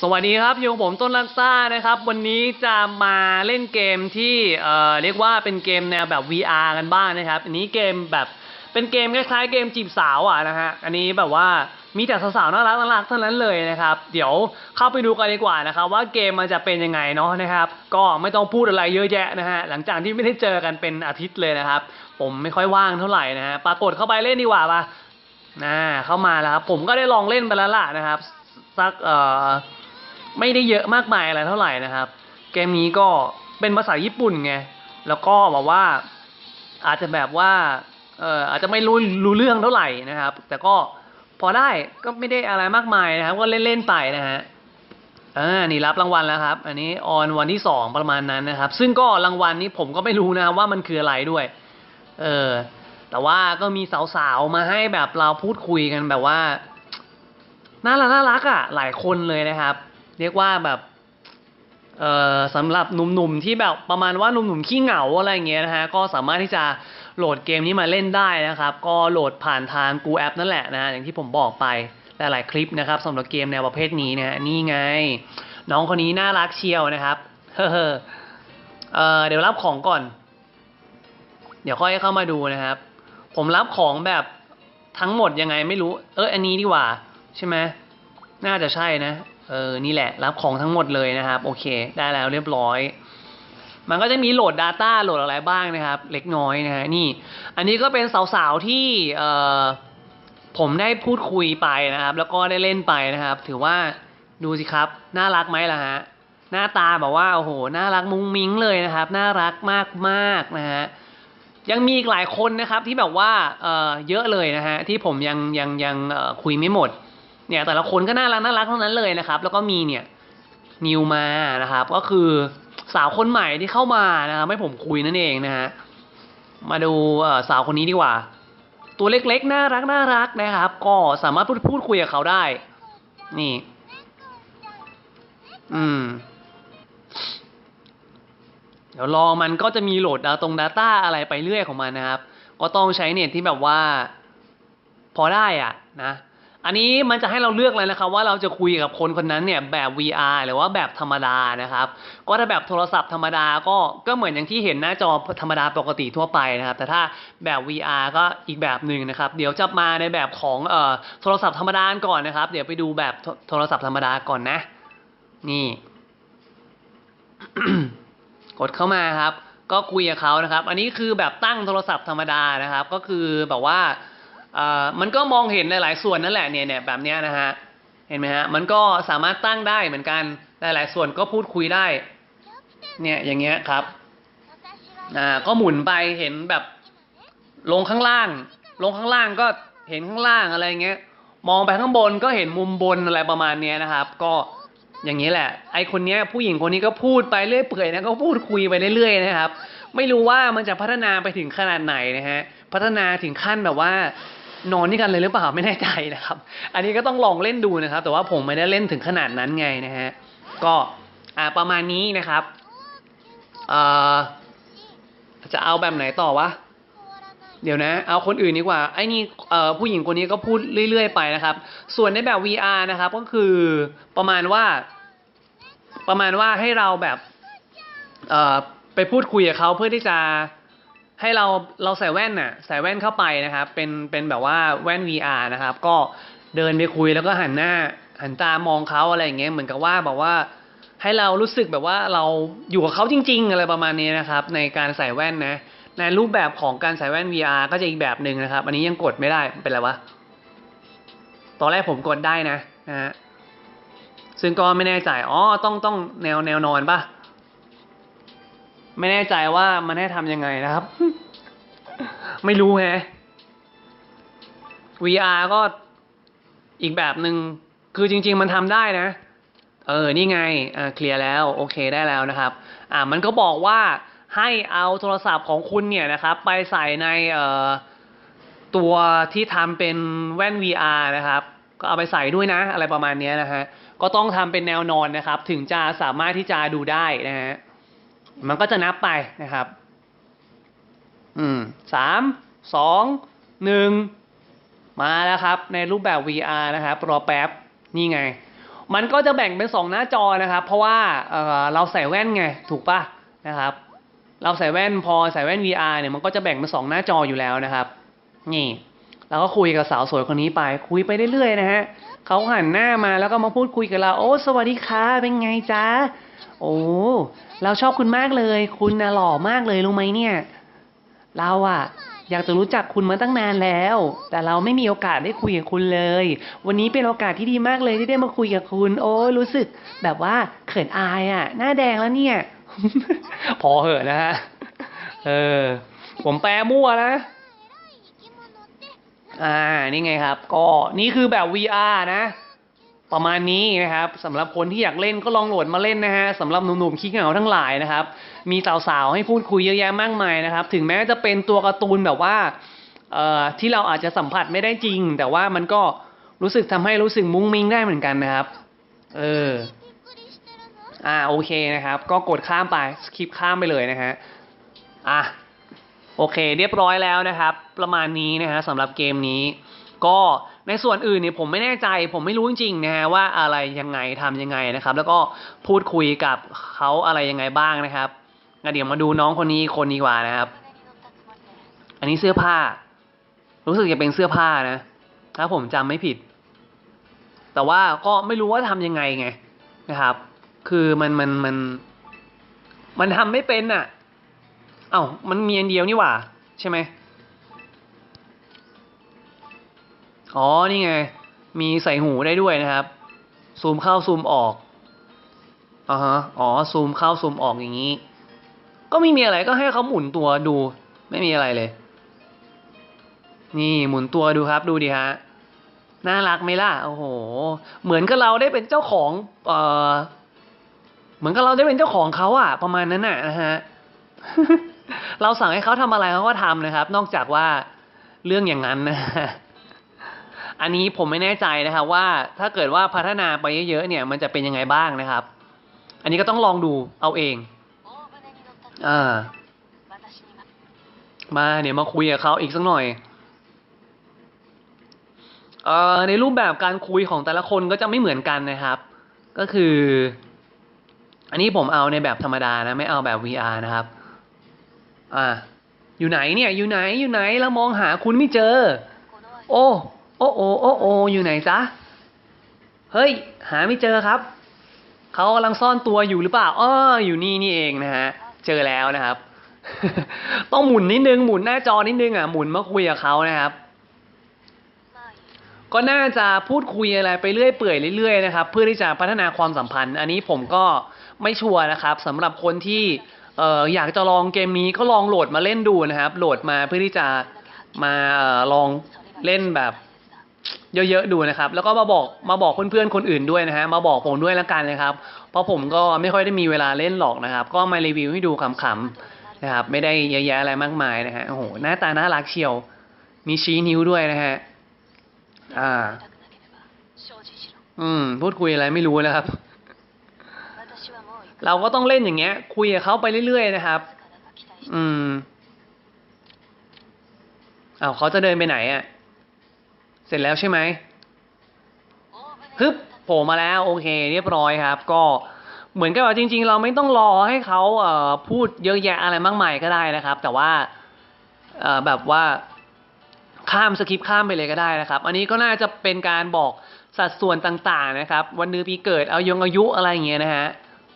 สวัสดีครับอยู่กับผมต้นลักซ่านะครับ วันนี้จะมาเล่นเกมที่เอ่อเรียกว่าเป็นเกมแนวแบบ VR กันบ้างนะครับ อันนี้เกมแบบเป็นเกมคล้ายๆเกมจีบสาวอะนะฮะอันนี้แบบว่ามีแต่สาวๆน่ารักน่ารักเท่านั้นเลยนะครับ เดี๋ยวเข้าไปดูกันดีกว่านะครับ ว่าเกมมันจะเป็นยังไงเนาะนะครับ ก็ไม่ต้องพูดอะไรเยอะแยะนะฮะหลังจากที่ไม่ได้เจอกันเป็นอาทิตย์เลยนะครับ ผมไม่ค่อยว่างเท่าไหร่นะฮะปรากฏเข้าไปเล่นดีกว่าปะนะเข้ามาแล้วครับผมก็ได้ลองเล่นไปแล้วล่ะนะครับ สักเอ่อไม่ได้เยอะมากมายอะไรเท่าไหร่นะครับ เกมนี้ก็เป็นภาษาญี่ปุ่นไงแล้วก็แบบว่าอาจจะแบบว่าเอ่ออาจจะไม่รู้รู้เรื่องเท่าไหร่นะครับ แต่ก็พอได้ก็ไม่ได้อะไรมากมายนะครับ ก็เล่นๆไปนะฮะอ่านี่รับรางวัลแล้วครับ อันนี้ออนวันที่สองประมาณนั้นนะครับ ซึ่งก็รางวัลนี้ผมก็ไม่รู้นะครับว่ามันคืออะไรด้วย เออแต่ว่าก็มีสาวๆมาให้แบบเราพูดคุยกันแบบว่า น่ารักน่ารักอะหลายคนเลยนะครับ เรียกว่าแบบเอ่อสำหรับหนุ่มๆที่แบบประมาณว่าหนุ่มๆขี้เหงาอะไรเงี้ยนะฮะก็สามารถที่จะโหลดเกมนี้มาเล่นได้นะครับ ก็โหลดผ่านทางกูแอปนั่นแหละนะอย่างที่ผมบอกไปหลายๆคลิปนะครับสำหรับเกมแนวประเภทนี้นะฮะนี่ไง น้องคนนี้น่ารักเชียวนะครับเฮ้อเออเดี๋ยวรับของก่อน เดี๋ยวค่อยเข้ามาดูนะครับ ผมรับของแบบทั้งหมดยังไงไม่รู้ เอออันนี้ดีกว่า ใช่ไหมน่าจะใช่นะ เออ นี่แหละ รับของทั้งหมดเลยนะครับ โอเค ได้แล้วเรียบร้อย มันก็จะมีโหลด Data โหลดอะไรบ้างนะครับ เล็กน้อยนะฮะ นี่ อันนี้ก็เป็นสาวๆที่เอ่อผมได้พูดคุยไปนะครับ แล้วก็ได้เล่นไปนะครับ ถือว่าดูสิครับ น่ารักไหมล่ะฮะ หน้าตาแบบว่า โอ้โห น่ารักมุ้งมิ้งเลยนะครับ น่ารักมากๆนะฮะ ยังมีอีกหลายคนนะครับที่แบบว่า เอ่อ เยอะเลยนะฮะ ที่ผมยังยังยังคุยไม่หมด เนี่ยแต่ละคนก็น่ารักน่ารักทั้งนั้นเลยนะครับ แล้วก็มีเนี่ยนิวมานะครับ ก็คือสาวคนใหม่ที่เข้ามานะครับให้ผมคุยนั่นเองนะฮะมาดูสาวคนนี้ดีกว่า ตัวเล็กๆน่ารักน่ารักนะครับ ก็สามารถพูดพูดคุยกับเขาได้ นี่ อืมเดี๋ยวรอมันก็จะมีโหลดดาวตรง Data อะไรไปเรื่อยของมันนะครับ ก็ต้องใช้เน็ตที่แบบว่า พอได้อะนะ อันนี้มันจะให้เราเลือกเลยนะครับว่าเราจะคุยกับคนคนนั้นเนี่ยแบบ VR หรือว่าแบบธรรมดานะครับ ก็ถ้าแบบโทรศัพท์ธรรมดาก็ก็เหมือนอย่างที่เห็นหน้าจอธรรมดาปกติทั่วไปนะครับ แต่ถ้าแบบ VR ก็อีกแบบหนึ่งนะครับ เดี๋ยวจะมาในแบบของเอ่อโทรศัพท์ธรรมดาก่อนนะครับ เดี๋ยวไปดูแบบโทรศัพท์ธรรมดาก่อนนะ นี่ กดเข้ามาครับ ก็คุยกับเขานะครับ อันนี้คือแบบตั้งโทรศัพท์ธรรมดานะครับ ก็คือแบบว่า มันก็มองเห็นหลาย ๆ ส่วนนั่นแหละเนี่ยเนี่ยแบบนี้นะฮะเห็นไหมฮะมันก็สามารถตั้งได้เหมือนกันหลาย ๆ ส่วนก็พูดคุยได้เนี่ยอย่างเงี้ยครับอ่าก็หมุนไปเห็นแบบลงข้างล่าง ลงข้างล่างก็เห็นข้างล่างอะไรเงี้ยมองไปข้างบนก็เห็นมุมบนอะไรประมาณเนี้ยนะครับ ก็อย่างนี้แหละ ไอคนเนี้ยผู้หญิงคนนี้ก็พูดไปเรื่อยเปื่อยนะก็พูดคุยไปเรื่อยๆนะครับ ไม่รู้ว่ามันจะพัฒนาไปถึงขนาดไหนนะฮะพัฒนาถึงขั้นแบบว่า นอนด้วยกันเลยหรือเปล่าไม่แน่ใจนะครับ อันนี้ก็ต้องลองเล่นดูนะครับ แต่ว่าผมไม่ได้เล่นถึงขนาดนั้นไงนะฮะก็อ่าประมาณนี้นะครับเอ่อจะเอาแบบไหนต่อวะเดี๋ยวนะ เอาคนอื่นดีกว่าไอ้นี่ผู้หญิงคนนี้ก็พูดเรื่อย ๆ ไปนะครับ ส่วนในแบบ VR นะครับก็คือประมาณว่า ประมาณว่าให้เราแบบไปพูดคุยกับเขาเพื่อที่จะ ให้เราเราใส่แว่นน่ะใส่แว่นเข้าไปนะครับ เป็นเป็นแบบว่าแว่น VR นะครับ ก็เดินไปคุยแล้วก็หันหน้าหันตามองเขาอะไรอย่างเงี้ยเหมือนกับว่าแบบว่าให้เรารู้สึกแบบว่าเราอยู่กับเขาจริง ๆ อะไรประมาณนี้นะครับ ในการใส่แว่นนะ ในรูปแบบของการใส่แว่น VR ก็จะอีกแบบหนึ่งนะครับ อันนี้ยังกดไม่ได้เป็นไรวะตอนแรกผมกดได้นะนะฮะซึ่งก็ไม่แน่ใจอ๋อต้องต้องแนวแนวนอนปะ ไม่แน่ใจว่ามันให้ทำยังไงนะครับ ไม่รู้แฮะ VR ก็อีกแบบหนึ่งคือจริง ๆ มันทำได้นะ เออ นี่ไงอ่าเคลียร์แล้ว โอเคได้แล้วนะครับ อ่ามันก็บอกว่าให้เอาโทรศัพท์ของคุณเนี่ยนะครับ ไปใส่ในเอ่อตัวที่ทำเป็นแว่น VR นะครับ ก็เอาไปใส่ด้วยนะ อะไรประมาณนี้นะฮะ ก็ต้องทำเป็นแนวนอนนะครับ ถึงจะสามารถที่จะดูได้นะฮะ มันก็จะนับไปนะครับ อืมสามสองหนึ่งมาแล้วครับ ในรูปแบบ VR นะครับรอแป๊บนี่ไง มันก็จะแบ่งเป็นสองหน้าจอนะครับ เพราะว่าเเราใส่แว่นไงถูกปะนะครับ เราใส่แว่นพอใส่แว่น VR เนี่ยมันก็จะแบ่งเป็นสองหน้าจออยู่แล้วนะครับ นี่เราก็คุยกับสาวสวยคนนี้ไป คุยไปเรื่อยๆนะฮะเขาหันหน้ามาแล้วก็มาพูดคุยกับเรา โอ้สวัสดีค่ะเป็นไงจ๊ะโอ้ เราชอบคุณมากเลย คุณน่ะหล่อมากเลยรู้ไหมเนี่ย เราอะอยากจะรู้จักคุณมาตั้งนานแล้ว แต่เราไม่มีโอกาสได้คุยกับคุณเลย วันนี้เป็นโอกาสที่ดีมากเลยที่ได้มาคุยกับคุณ โอ้รู้สึกแบบว่าเขินอายอะหน้าแดงแล้วเนี่ย พอเหอะนะฮะ เออ ผมแปลมั่วนะอ่า นี่ไงครับ ก็นี่คือแบบ VR นะ ประมาณนี้นะครับสำหรับคนที่อยากเล่นก็ลองโหลดมาเล่นนะฮะสำหรับหนุ่มๆขี้เหงาทั้งหลายนะครับ มีสาวๆให้พูดคุยเยอะแยะมากมายนะครับ ถึงแม้จะเป็นตัวการ์ตูนแบบว่าเอ่อที่เราอาจจะสัมผัสไม่ได้จริง แต่ว่ามันก็รู้สึกทำให้รู้สึกมุ้งมิ้งได้เหมือนกันนะครับ เอออ่าโอเคนะครับ ก็กดข้ามไปสคิปข้ามไปเลยนะฮะอะโอเค เรียบร้อยแล้วนะครับ ประมาณนี้นะฮะสำหรับเกมนี้ ก็ในส่วนอื่นเนี่ยผมไม่แน่ใจ ผมไม่รู้จริงๆนะฮะว่าอะไรยังไงทำยังไงนะครับ แล้วก็พูดคุยกับเขาอะไรยังไงบ้างนะครับเดี๋ยวมาดูน้องคนนี้คนดีกว่านะครับ อันนี้เสื้อผ้า รู้สึกจะเป็นเสื้อผ้านะ ถ้าผมจำไม่ผิด แต่ว่าก็ไม่รู้ว่าทำยังไงไงนะครับ คือมันมันมัน มันทำไม่เป็นอะ เอ้ามันมีอันเดียวนี่หว่า ใช่ไหม อ๋อ นี่ไง มีใส่หูได้ด้วยนะครับ ซูมเข้าซูมออกอ่าฮะ อ๋อ ซูมเข้าซูมออกอย่างนี้ ก็ไม่มีอะไรก็ให้เขาหมุนตัวดู ไม่มีอะไรเลย นี่หมุนตัวดูครับ ดูดิฮะ น่ารักไหมล่ะ โอ้โห เหมือนกับเราได้เป็นเจ้าของ เอ่อ เหมือนกับเราได้เป็นเจ้าของเขาอะประมาณนั้นน่ะนะฮะ เราสั่งให้เขาทำอะไรเขาก็ทำนะครับ นอกจากว่าเรื่องอย่างนั้นนะ อันนี้ผมไม่แน่ใจนะครับว่าถ้าเกิดว่าพัฒนาไปเยอะๆเนี่ย มันจะเป็นยังไงบ้างนะครับ อันนี้ก็ต้องลองดูเอาเองอ่ามาเดี๋ยมาคุยกับเขาอีกสักหน่อยเอ่อในรูปแบบการคุยของแต่ละคนก็จะไม่เหมือนกันนะครับ ก็คือ อันนี้ผมเอาในแบบธรรมดานะ ไม่เอาแบบ VR นะครับ อ่า อยู่ไหนเนี่ย อยู่ไหนอยู่ไหนแล้วมองหาคุณไม่เจอ โอ้ โอ้โอโอ้โออยู่ไหนจ๊ะ เฮ้ย หาไม่เจอครับ เขากำลังซ่อนตัวอยู่หรือเปล่าอ้ออยู่นี่นี่เองนะฮะ เจอแล้วนะครับ ต้องหมุนนิดนึง หมุนหน้าจอนิดนึงอะ หมุนมาคุยกับเขานะครับ ก็น่าจะพูดคุยอะไรไปเรื่อยเปื่อยเรื่อยๆนะครับ เพื่อที่จะพัฒนาความสัมพันธ์ อันนี้ผมก็ไม่ชัวร์นะครับสำหรับคนที่เอออยากจะลองเกมนี้ก็ลองโหลดมาเล่นดูนะครับ โหลดมาเพื่อที่จะมาออลองเล่นแบบ เยอะๆดูนะครับ แล้วก็มาบอกมาบอกเพื่อนๆคนอื่นด้วยนะฮะมาบอกผมด้วยแล้วกันนะครับ เพราะผมก็ไม่ค่อยได้มีเวลาเล่นหรอกนะครับ ก็มารีวิวให้ดูขำๆนะครับ ไม่ได้เยอะแยะอะไรมากมายนะฮะโอ้โหหน้าตาน่ารักเชียว มีชี้นิ้วด้วยนะฮะอ่า อืม พูดคุยอะไรไม่รู้นะครับ เราก็ต้องเล่นอย่างเงี้ย คุยกับเขาไปเรื่อยๆนะครับ อืมอ้าวเขาจะเดินไปไหนอะ่ะ เสร็จแล้วใช่ไหมฮึบโผล่มาแล้วโอเค เรียบร้อยครับ ก็เหมือนกับว่าจริง ๆ เราไม่ต้องรอให้เขาเอ่อพูดเยอะแยะอะไรมากมายก็ได้นะครับ แต่ว่าเอ่อแบบว่าข้ามสคริปต์ข้ามไปเลยก็ได้นะครับ อันนี้ก็น่าจะเป็นการบอกสัดส่วนต่างๆนะครับ วันเดือนปีเกิดเอายงอายุอะไรอย่างเงี้ยนะฮะ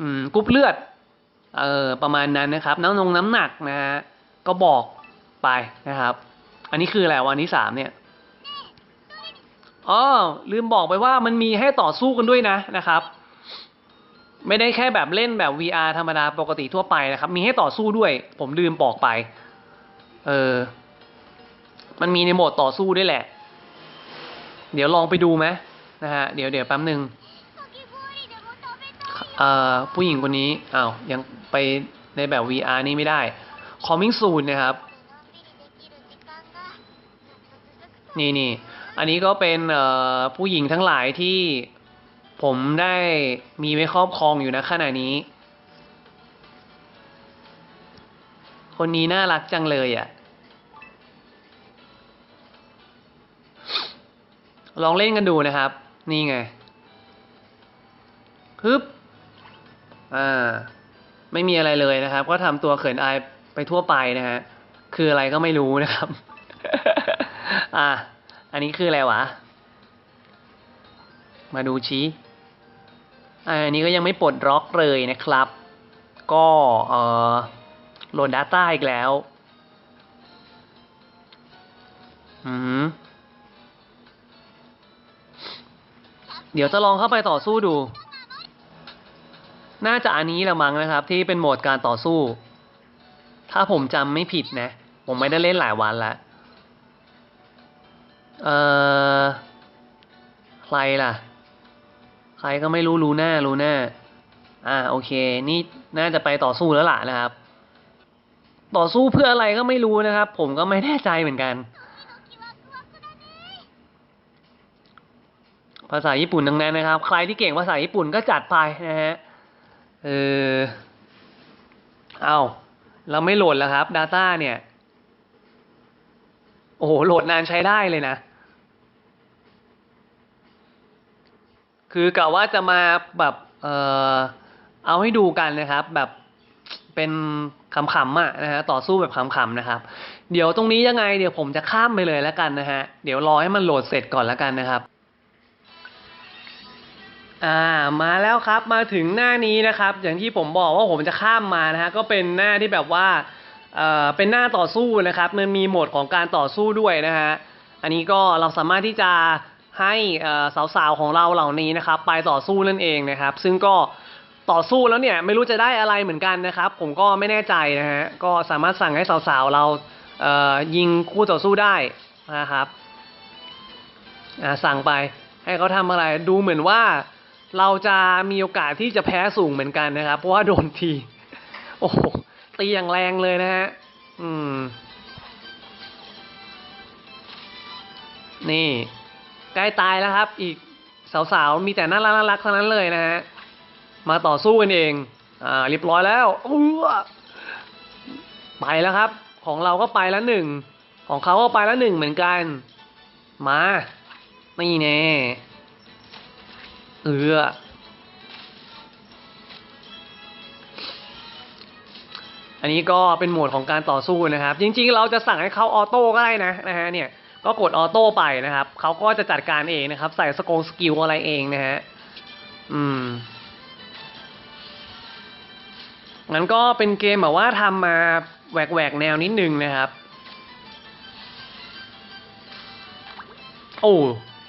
อืมกรุ๊ปเลือดเออประมาณนั้นนะครับ น้ำนงน้ำหนักนะฮะก็บอกไปนะครับ อันนี้คืออะไรวันที่สามเนี่ย อ๋อลืมบอกไปว่ามันมีให้ต่อสู้กันด้วยนะนะครับ ไม่ได้แค่แบบเล่นแบบ VR ธรรมดาปกติทั่วไปนะครับ มีให้ต่อสู้ด้วย ผมลืมบอกไป เออ มันมีในโหมดต่อสู้ด้วยแหละ เดี๋ยวลองไปดูไหมนะฮะ เดี๋ยวเดี๋ยวแป๊บหนึ่งเอ่อผู้หญิงคนนี้อ้าวยังไปในแบบ VR นี่ไม่ได้ coming soon นะครับ นี่นี่ อันนี้ก็เป็นผู้หญิงทั้งหลายที่ผมได้มีไว้ครอบครองอยู่นะขณะนี้ คนนี้น่ารักจังเลยอะ ลองเล่นกันดูนะครับ นี่ไงฮึบอ่า ไม่มีอะไรเลยนะครับ ก็ทำตัวเขินอายไปทั่วไปนะฮะ คืออะไรก็ไม่รู้นะครับ อ่า อันนี้คืออะไรวะ มาดูชี้ อันนี้ก็ยังไม่ปลดล็อกเลยนะครับ ก็เออโหลด Data อีกแล้ว อืมเดี๋ยวจะลองเข้าไปต่อสู้ดู น่าจะอันนี้แหละมั้งนะครับ ที่เป็นโหมดการต่อสู้ ถ้าผมจำไม่ผิดนะ ผมไม่ได้เล่นหลายวันแล้ว เอ่อ ใครล่ะ ใครก็ไม่รู้รู้หน้ารู้หน้า อ่าโอเค นี่น่าจะไปต่อสู้แล้วล่ะนะครับ ต่อสู้เพื่ออะไรก็ไม่รู้นะครับ ผมก็ไม่แน่ใจเหมือนกัน ภาษาญี่ปุ่นทั้งนั้นนะครับ ใครที่เก่งภาษาญี่ปุ่นก็จัดไปนะฮะ เออ เอาเราไม่โหลดแล้วครับ Data เนี่ย โอ้โห โหลดนานใช้ได้เลยนะ คือกะว่าจะมาแบบเออเอาให้ดูกันนะครับ แบบเป็นขำๆอะนะฮะต่อสู้แบบขำๆนะครับ เดี๋ยวตรงนี้ยังไงเดี๋ยวผมจะข้ามไปเลยแล้วกันนะฮะเดี๋ยวรอให้มันโหลดเสร็จก่อนแล้วกันนะครับอ่ามาแล้วครับมาถึงหน้านี้นะครับ อย่างที่ผมบอกว่าผมจะข้ามมานะฮะก็เป็นหน้าที่แบบว่าเอ่อเป็นหน้าต่อสู้นะครับ มันมีโหมดของการต่อสู้ด้วยนะฮะอันนี้ก็เราสามารถที่จะ ให้สาวๆของเราเหล่านี้นะครับ ไปต่อสู้นั่นเองนะครับ ซึ่งก็ต่อสู้แล้วเนี่ยไม่รู้จะได้อะไรเหมือนกันนะครับ ผมก็ไม่แน่ใจนะฮะก็สามารถสั่งให้สาวๆเราเยิงคู่ต่อสู้ได้นะครับสั่งไปให้เขาทำอะไรดูเหมือนว่าเราจะมีโอกาสที่จะแพ้สูงเหมือนกันนะครับ เพราะว่าโดนที โอ้โหตีอย่างแรงเลยนะฮะอืม นี่ ใกล้ตายแล้วครับ อีกสาวๆมีแต่น่ารักน่ารักๆทั้งนั้นเลยนะฮะมาต่อสู้กันเองอ่าเรียบร้อยแล้วอู้วไปแล้วครับ ของเราก็ไปแล้วหนึ่งของเขาก็ไปแล้วหนึ่งเหมือนกัน มานี่แน่เอออันนี้ก็เป็นโหมดของการต่อสู้นะครับ จริง ๆ เราจะสั่งให้เขาออโต้ก็ได้นะนะฮะเนี่ย ก็กดออโต้ไปนะครับ เขาก็จะจัดการเองนะครับ ใส่สกงสกิลอะไรเองนะฮะ อืม งั้นก็เป็นเกมแบบว่าทำมาแหวกๆแนวนิดนึงนะครับ โอ้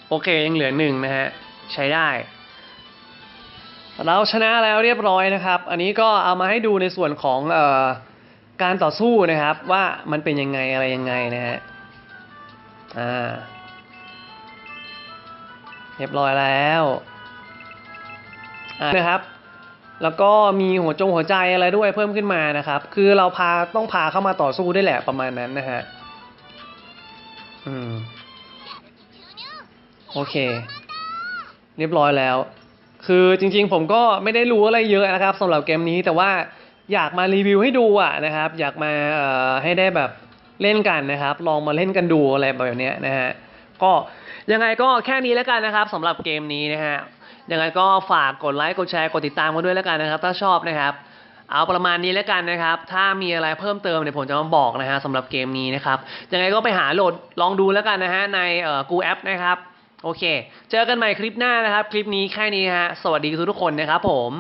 โอเคยังเหลือหนึ่งนะฮะ ใช้ได้เราชนะแล้วเรียบร้อยนะครับ อันนี้ก็เอามาให้ดูในส่วนของออการต่อสู้นะครับ ว่ามันเป็นยังไงอะไรยังไงนะฮะ อ่า เรียบร้อยแล้วอ่านะครับ แล้วก็มีหัวจงหัวใจอะไรด้วยเพิ่มขึ้นมานะครับ คือเราพาต้องพาเข้ามาต่อสู้ได้แหละประมาณนั้นนะฮะ อืม โอเค เรียบร้อยแล้ว คือจริงๆผมก็ไม่ได้รู้อะไรเยอะนะครับสำหรับเกมนี้แต่ว่าอยากมารีวิวให้ดูอะนะครับ อยากมาให้ได้แบบ เล่นกันนะครับ ลองมาเล่นกันดูอะไรแบบนี้นะฮะก็ยังไงก็แค่นี้แล้วกันนะครับสำหรับเกมนี้นะฮะยังไงก็ฝากกดไลค์กดแชร์กดติดตามกันด้วยแล้วกันนะครับ ถ้าชอบนะครับเอาประมาณนี้แล้วกันนะครับ ถ้ามีอะไรเพิ่มเติมเดี๋ยวผมจะมาบอกนะฮะสำหรับเกมนี้นะครับ ยังไงก็ไปหาโหลดลองดูแล้วกันนะฮะในเอ่อกูแอปนะครับ โอเค เจอกันใหม่คลิปหน้านะครับ คลิปนี้แค่นี้ฮะ สวัสดีทุกๆคนนะครับผม